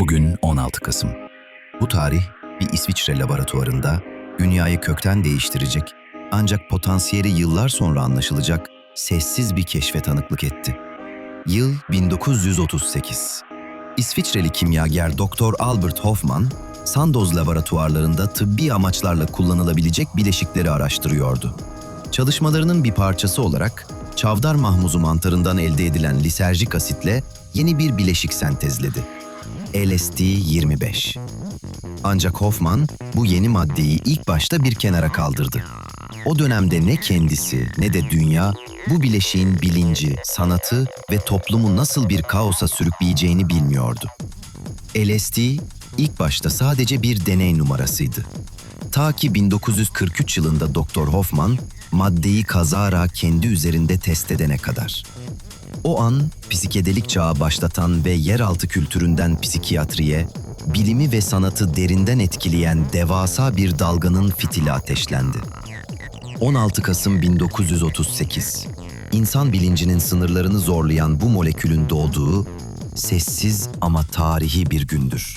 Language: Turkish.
Bugün 16 Kasım. Bu tarih bir İsviçre laboratuvarında dünyayı kökten değiştirecek ancak potansiyeli yıllar sonra anlaşılacak sessiz bir keşfe tanıklık etti. Yıl 1938. İsviçreli kimyager Dr. Albert Hoffman, Sandoz laboratuvarlarında tıbbi amaçlarla kullanılabilecek bileşikleri araştırıyordu. Çalışmalarının bir parçası olarak çavdar mahmuzu mantarından elde edilen liserjik asitle yeni bir bileşik sentezledi. LSD-25. Ancak Hoffman bu yeni maddeyi ilk başta bir kenara kaldırdı. O dönemde ne kendisi ne de dünya bu bileşiğin bilinci, sanatı ve toplumu nasıl bir kaosa sürükleyeceğini bilmiyordu. LSD ilk başta sadece bir deney numarasıydı. Ta ki 1943 yılında Dr. Hoffman maddeyi kazara kendi üzerinde test edene kadar. O an psikedelik çağı başlatan ve yeraltı kültüründen psikiyatriye, bilimi ve sanatı derinden etkileyen devasa bir dalganın fitili ateşlendi. 16 Kasım 1938. İnsan bilincinin sınırlarını zorlayan bu molekülün doğduğu sessiz ama tarihi bir gündür.